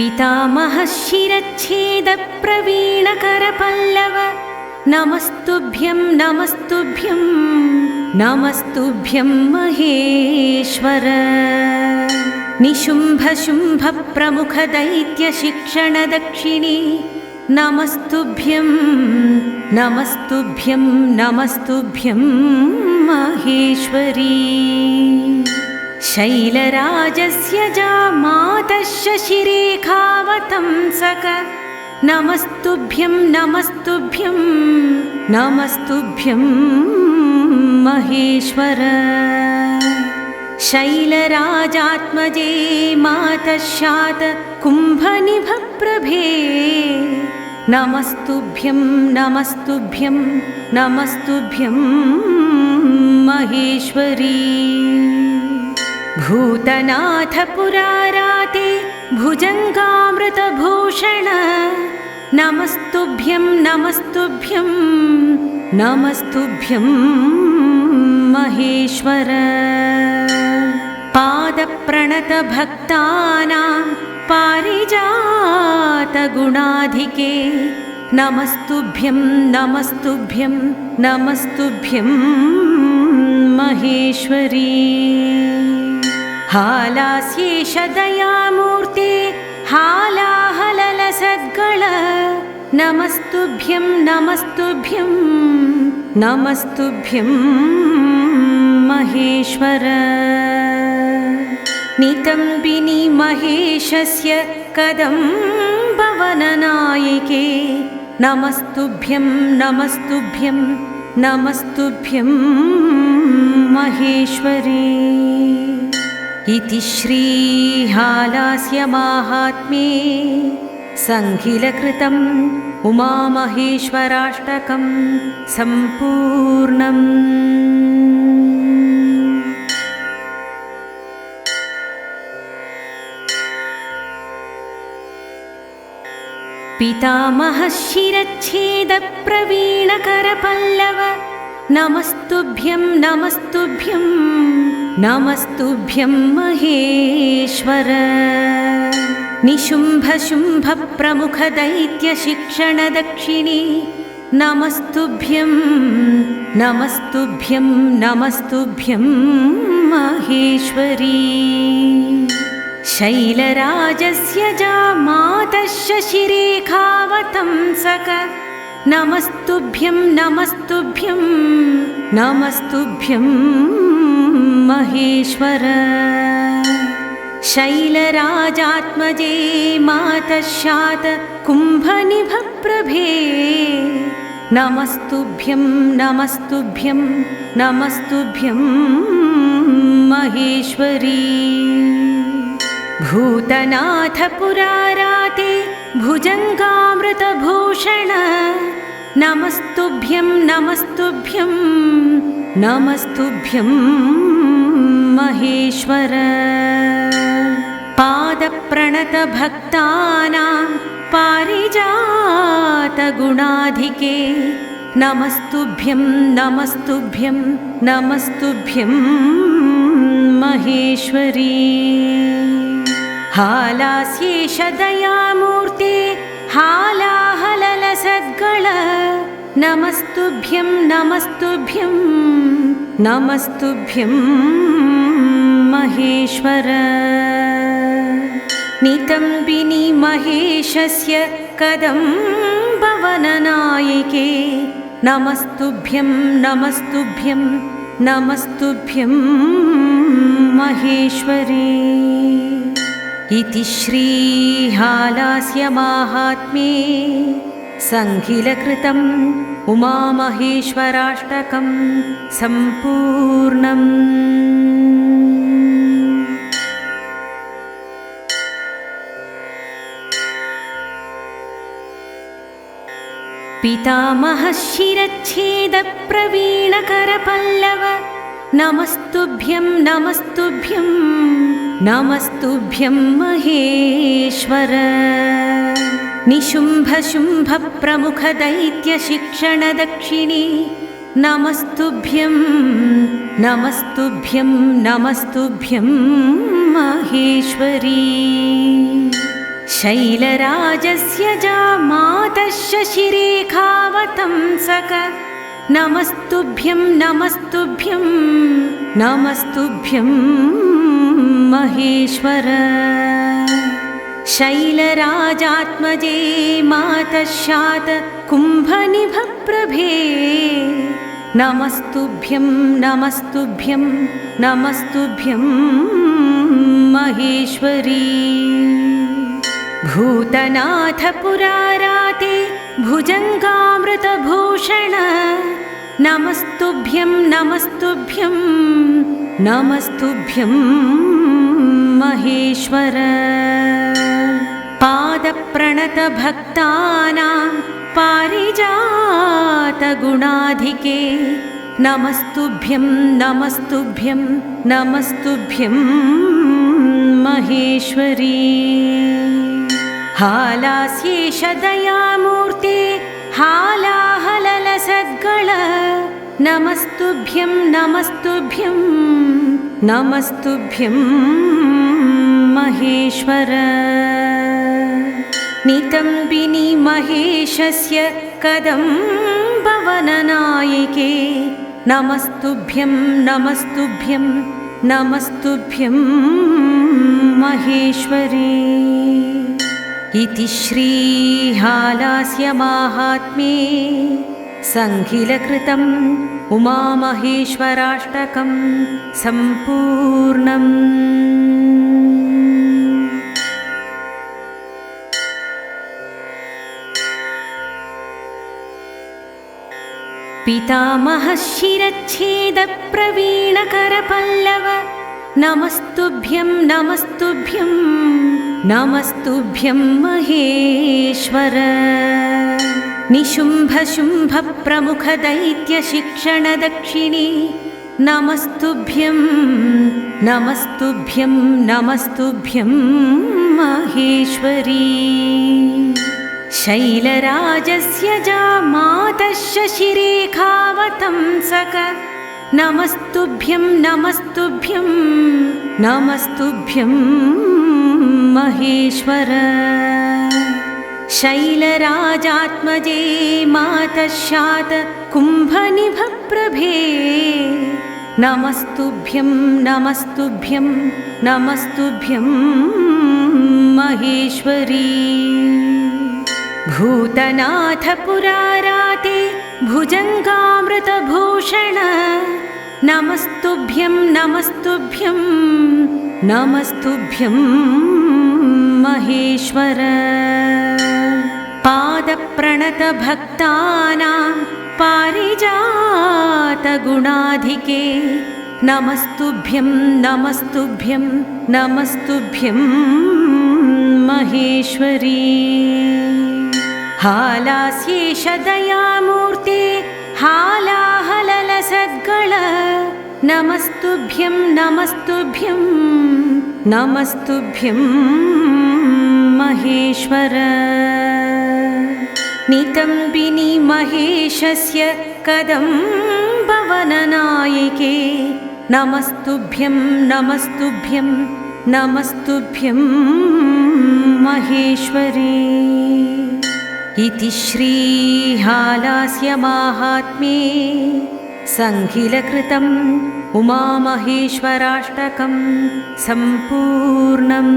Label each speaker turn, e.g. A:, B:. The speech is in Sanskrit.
A: पितामहशिरच्छेदप्रवीणकरपल्लव। नमस्तुभ्यं नमस्तुभ्यं नमस्तुभ्यं महेश्वर। निशुम्भशुम्भप्रमुखदैत्यशिक्षणदक्षिणी। नमस्तुभ्यं नमस्तुभ्यं नमस्तुभ्यं माहेश्वरी शैलराजस्य जामातः शशिरेखावतंसक नमस्तुभ्यं नमस्तुभ्यं नमस्तुभ्यं महेश्वर। शैलराजात्मजे मातः शात कुम्भनिभप्रभे नमस्तुभ्यं नमस्तुभ्यं नमस्तुभ्यं महेश्वरी भूतनाथपुराराते भुजङ्गामृतभूषण। नमस्तुभ्यं नमस्तुभ्यं नमस्तुभ्यं महेश्वर। पादप्रणतभक्तानां पारिजातगुणाधिके। नमस्तुभ्यं नमस्तुभ्यं नमस्तुभ्यं महेश्वरी हालास्येष दयामूर्ते हालाहललसद्गळ नमस्तुभ्यं नमस्तुभ्यं नमस्तुभ्यं महेश्वर। नितम्बिनि महेशस्य कदम्बवननायिके। नमस्तुभ्यं नमस्तुभ्यं नमस्तुभ्यं महेश्वरी इति श्रीहालास्य माहात्म्ये सङ्खिलकृतम् उमामहेश्वराष्टकं सम्पूर्णम्। पितामहशिरच्छेदप्रवीणकरपल्लव नमस्तुभ्यं नमस्तुभ्यं नमस्तुभ्यं महेश्वर। निशुम्भशुम्भप्रमुखदैत्यशिक्षणदक्षिणी। नमस्तुभ्यं नमस्तुभ्यं नमस्तुभ्यं महेश्वरी। शैलराजस्य जामातः शशिरेखावतंसक नमस्तुभ्यं नमस्तुभ्यं नमस्तुभ्यं महेश्वर। शैलराजात्मजे मातः शात कुम्भनिभप्रभे। नमस्तुभ्यं नमस्तुभ्यं नमस्तुभ्यं महेश्वरी। भूतनाथपुराराते भुजङ्गामृतभूषण। नमस्तुभ्यं नमस्तुभ्यं नमस्तुभ्यं महेश्वर। पादप्रणतभक्तानां पारिजातगुणाधिके नमस्तुभ्यं नमस्तुभ्यं नमस्तुभ्यं महेश्वरी। हालास्येष दयामूर्ते हालाहललसद्गळ नमस्तुभ्यं नमस्तुभ्यं नमस्तुभ्यं महेश्वर। नितम्बिनि महेशस्य कदम्बवननायिके नमस्तुभ्यं नमस्तुभ्यं नमस्तुभ्यं महेश्वरी। इति श्रीहालास्य माहात्म्ये सङ्खिलकृतम् उमामहेश्वराष्टकं सम्पूर्णम्। पितामहशिरच्छेदप्रवीणकरपल्लव नमस्तुभ्यं नमस्तुभ्यं नमस्तुभ्यं महेश्वर निशुम्भशुम्भप्रमुखदैत्यशिक्षणदक्षिणी। नमस्तुभ्यं नमस्तुभ्यं नमस्तुभ्यं महेश्वरी। शैलराजस्य जामातः शशिरेखावतंसक नमस्तुभ्यं नमस्तुभ्यं नमस्तुभ्यं महेश्वर शैलराजात्मजे मातः शात कुम्भनिभप्रभे। नमस्तुभ्यं नमस्तुभ्यं नमस्तुभ्यं महेश्वरी। भूतनाथपुराराते भुजङ्गामृतभूषण। नमस्तुभ्यं नमस्तुभ्यं नमस्तुभ्यं महेश्वर पादप्रणतभक्तानां पारिजातगुणाधिके नमस्तुभ्यं नमस्तुभ्यं नमस्तुभ्यं महेश्वरी। हालास्येषदयामूर्ते हालाहललसद्गळ नमस्तुभ्यं नमस्तुभ्यं नमस्तुभ्यं महेश्वर नितम्बिनि महेशस्य कदम्बवननायिके। नमस्तुभ्यं नमस्तुभ्यं नमस्तुभ्यं महेश्वरी। इति श्रीहालास्य माहात्म्ये सङ्खिलकृतम् उमामहेश्वराष्टकं सम्पूर्णम् पितामहशिरच्छेदप्रवीणकरपल्लव। नमस्तुभ्यं नमस्तुभ्यं नमस्तुभ्यं महेश्वर। निशुम्भशुम्भप्रमुखदैत्यशिक्षणदक्षिणे। नमस्तुभ्यं नमस्तुभ्यं नमस्तुभ्यं महेश्वरी शैलराजस्य जामातः शशिरेखावतंसक नमस्तुभ्यं नमस्तुभ्यं नमस्तुभ्यं महेश्वर। शैलराजात्मजे मातः शात कुम्भनिभप्रभे नमस्तुभ्यं नमस्तुभ्यं नमस्तुभ्यं महेश्वरी भूतनाथपुराराते भुजङ्गामृतभूषण। नमस्तुभ्यं नमस्तुभ्यं नमस्तुभ्यं महेश्वर। पादप्रणतभक्तानां पारिजातगुणाधिके। नमस्तुभ्यं नमस्तुभ्यं नमस्तुभ्यं महेश्वरी हालास्येषदयामूर्ते हालाहललसद्गळ नमस्तुभ्यं नमस्तुभ्यं नमस्तुभ्यं महेश्वर। नितम्बिनि महेशस्य कदम्बवननायिके। नमस्तुभ्यं नमस्तुभ्यं नमस्तुभ्यं महेश्वरी इति श्रीहालास्य माहात्म्ये सङ्खिलकृतम् उमामहेश्वराष्टकं सम्पूर्णम्